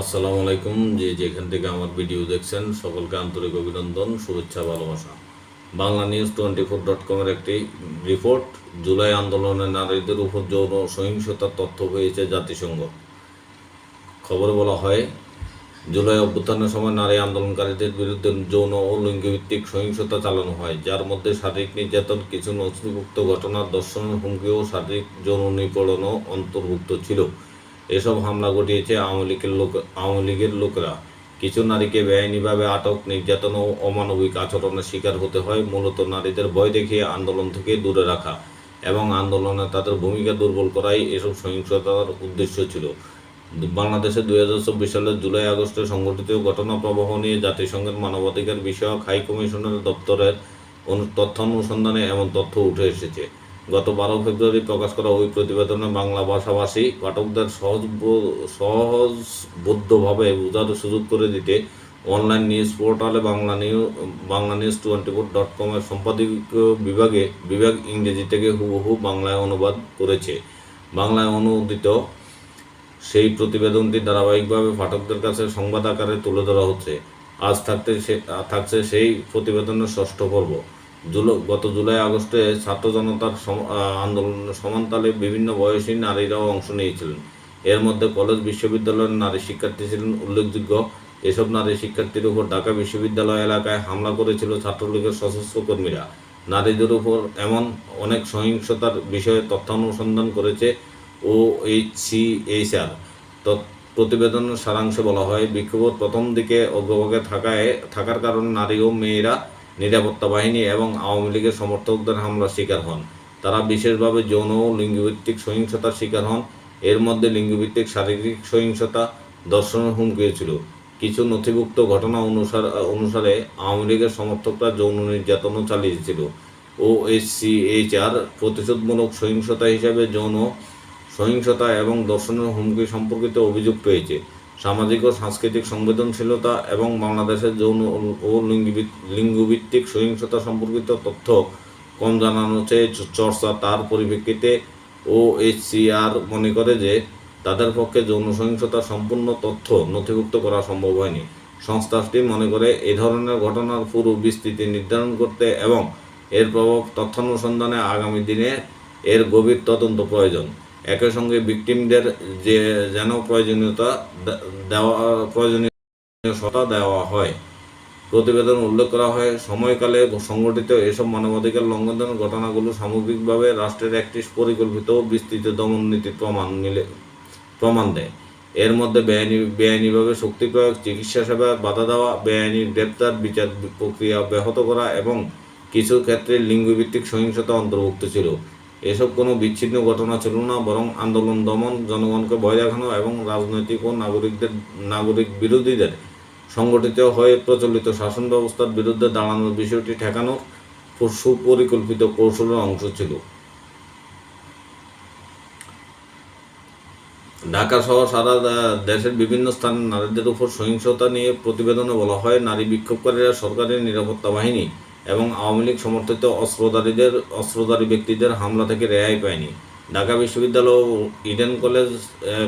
আসসালামু আলাইকুম। যে যেখান থেকে আমার ভিডিও দেখছেন, সকলকে আন্তরিক অভিনন্দন, শুভেচ্ছা, ভালোবাসা। Bangla news twenty four dot কমের একটি রিপোর্ট, জুলাই আন্দোলনে নারীদের উপর যৌন সহিংসতার তথ্য পেয়েছে জাতিসংঘ। খবরে বলা হয়, জুলাই অভ্যুত্থানের সময় নারী আন্দোলনকারীদের বিরুদ্ধে যৌন ও লিঙ্গভিত্তিক সহিংসতা চালানো হয়, যার মধ্যে শারীরিক নির্যাতন, কিছু নথিভুক্ত ঘটনা দর্শনের হুমকি ও শারীরিক যৌন নিপীড়নও অন্তর্ভুক্ত ছিল। এসব হামলা ঘটিয়েছে আওয়ামী লীগের লোক আওয়ামী লীগের লোকেরা। কিছু নারীকে বেআইনিভাবে আটক, নির্যাতন ও অমানবিক আচরণের শিকার হতে হয়, মূলত নারীদের ভয় দেখিয়ে আন্দোলন থেকে দূরে রাখা এবং আন্দোলনে তাদের ভূমিকা দুর্বল করাই এসব সহিংসতার উদ্দেশ্য ছিল। বাংলাদেশে দুই হাজার চব্বিশ সালের জুলাই আগস্টে সংঘটিত ঘটনা প্রবাহ নিয়ে জাতিসংঘের মানবাধিকার বিষয়ক হাই কমিশনের দপ্তরের তথ্য অনুসন্ধানে এমন তথ্য উঠে এসেছে। গত বারো ফেব্রুয়ারি প্রকাশ করা ওই প্রতিবেদনে বাংলা ভাষাভাষী পাঠকদের সহজ সহজবোধ্যভাবে বোঝার সুযোগ করে দিতে অনলাইন নিউজ পোর্টালে Bangla new, Bangla news twenty four dot কমের সম্পাদকীয় বিভাগে, বিভাগ ইংরেজি থেকে হুবহু বাংলায় অনুবাদ করেছে। বাংলায় অনুদিত সেই প্রতিবেদনটি ধারাবাহিকভাবে পাঠকদের কাছে সংবাদ আকারে তুলে ধরা হচ্ছে। আজ থাকতে সে, থাকছে সেই প্রতিবেদনের ষষ্ঠ পর্ব। গত জুলাই আগস্টে ছাত্র জনতার আন্দোলনের সমানতালে বিভিন্ন বয়সী নারীরাও অংশ নিয়েছিলেন। এর মধ্যে কলেজ বিশ্ববিদ্যালয়ের নারী শিক্ষার্থী ছিলেন উল্লেখযোগ্য। এসব নারী শিক্ষার্থীর উপর ঢাকা বিশ্ববিদ্যালয় এলাকায় হামলা করেছিল ছাত্রলীগের সশস্ত্র কর্মীরা। নারীদের উপর এমন অনেক সহিংসতার বিষয়ে তথ্যানুসন্ধান করেছে ও এইচসিএইচআর প্রতিবেদনের সারাংশে বলা হয় বিক্ষোভ প্রথম দিকে অগ্রভাগে থাকায় থাকার কারণে নারী ও মেয়েরা নিরাপত্তা বাহিনী এবং আওয়ামী লীগের সমর্থকদের হামলার শিকার হন। তারা বিশেষভাবে যৌন ও লিঙ্গভিত্তিক সহিংসতার শিকার হন। এর মধ্যে লিঙ্গভিত্তিক শারীরিক সহিংসতা দর্শনের হুমকি ছিল। কিছু নথিভুক্ত ঘটনা অনুসার, অনুসারে আওয়ামী লীগের সমর্থকরা যৌন নির্যাতনও চালিয়েছিল। ও এইচসিএইচআর প্রতিশোধমূলক সহিংসতা হিসাবে যৌন সহিংসতা এবং দর্শনের হুমকি সম্পর্কিত অভিযোগ পেয়েছে। সামাজিক ও সাংস্কৃতিক সংবেদনশীলতা এবং বাংলাদেশের যৌন ও- লিঙ্গভিত্তিক সহিংসতা সম্পর্কিত তথ্য কম জানানো চেয়ে চর্চা তার পরিপ্রেক্ষিতে ও এইচসিআর মনে করে যে তাদের পক্ষে যৌন সহিংসতার সম্পূর্ণ তথ্য নথিভুক্ত করা সম্ভব হয়নি। সংস্থাটি মনে করে এ ধরনের ঘটনার পুরো বিস্তৃতি নির্ধারণ করতে এবং এর প্রভাব তথ্যানুসন্ধানে আগামী দিনে এর গভীর তদন্ত প্রয়োজন। একই সঙ্গে ভিকটিমদের যে যেন প্রয়োজনীয়তা দেওয়া, প্রয়োজনীয় সতা দেওয়া হয়। প্রতিবেদন উল্লেখ করা হয়, সময়কালে সংগঠিত এসব মানবাধিকার লঙ্ঘনের ঘটনাগুলো সামগ্রিকভাবে রাষ্ট্রের একটি পরিকল্পিত বিস্তৃত দমন নীতির প্রমাণ মিলে প্রমাণ দেয়। এর মধ্যে বেআইনি, বেআইনিভাবে শক্তি প্রয়োগ, চিকিৎসা সেবা, বাধা দেওয়া, বেআইনি গ্রেপ্তার, বিচার প্রক্রিয়া ব্যাহত করা এবং কিছু ক্ষেত্রে লিঙ্গভিত্তিক সহিংসতা অন্তর্ভুক্ত ছিল। এসব কোনো বিচ্ছিন্ন ঘটনা ছিল না, বরং আন্দোলন দমন, জনগণকে ভয় দেখানো এবং রাজনৈতিক ও নাগরিকদের, নাগরিক বিরোধীদের সংগঠিত হয়ে প্রচলিত শাসন ব্যবস্থার বিরুদ্ধে দাঁড়ানোর বিষয়টি ঠেকানোর সুপরিকল্পিত কৌশলের অংশ ছিল। ঢাকা সহ সারা দেশের বিভিন্ন স্থানে নারীদের উপর সহিংসতা নিয়ে প্রতিবেদনে বলা হয়, নারী বিক্ষোভকারীরা সরকারের নিরাপত্তা বাহিনী এবং আওয়ামী লীগ সমর্থিত অস্ত্রধারীদের, অস্ত্রধারী ব্যক্তিদের হামলা থেকে রেহাই পায়নি। ঢাকা বিশ্ববিদ্যালয় ও ইডেন কলেজ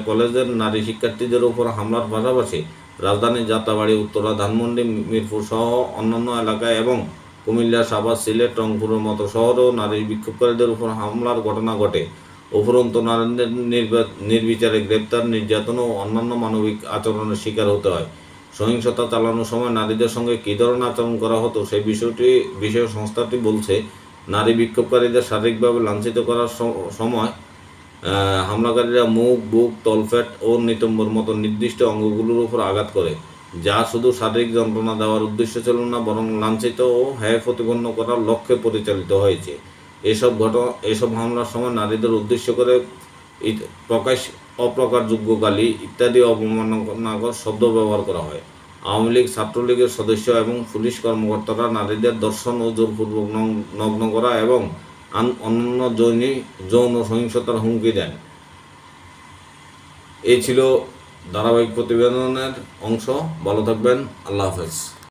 কলেজের নারী শিক্ষার্থীদের উপর হামলার পাশাপাশি রাজধানীর যাত্রাবাড়ি, উত্তরা, ধানমন্ডি, মিরপুর সহ অন্যান্য এলাকায় এবং কুমিল্লা, সাভার, সিলেট, রংপুরের মতো শহরেও নারী বিক্ষোভকারীদের উপর হামলার ঘটনা ঘটে। উপরন্ত নারীদের নির্বা- নির্বিচারে গ্রেপ্তার, নির্যাতন ও অন্যান্য মানবিক আচরণের শিকার হতে হয়। সহিংসতা চালানোর সময় নারীদের সঙ্গে কী ধরনের আচরণ করা হতো, সেই বিষয়টি, বিষয় সংস্থাটি বলছে, নারী বিক্ষোভকারীদের শারীরিকভাবে লাঞ্ছিত করার সময় হামলাকারীরা মুখ, বুক তলফেট ও নিতম্বর মতো নির্দিষ্ট অঙ্গগুলোর উপর আঘাত করে, যা শুধু শারীরিক যন্ত্রণা দেওয়ার উদ্দেশ্য ছিল না, বরং লাঞ্ছিত ও হ্যায় প্রতিপন্ন করার লক্ষ্যে পরিচালিত হয়েছে। এসব ঘটনা, এসব হামলার সময় নারীদের উদ্দেশ্য করে প্রকাশ অপ্রকারযোগ্য গালি ইত্যাদি অবমাননাকর শব্দ ব্যবহার করা হয়। আওয়ামী লীগ ছাত্রলীগের সদস্য এবং পুলিশ কর্মকর্তারা নারীদের দর্শন ও জোরপূর্বক নগ্ন- করা এবং অন্যান্য যৌনি যৌন সহিংসতার হুমকি দেন। এই ছিল ধারাবাহিক প্রতিবেদনের অংশ। ভালো থাকবেন। আল্লাহ হাফেজ।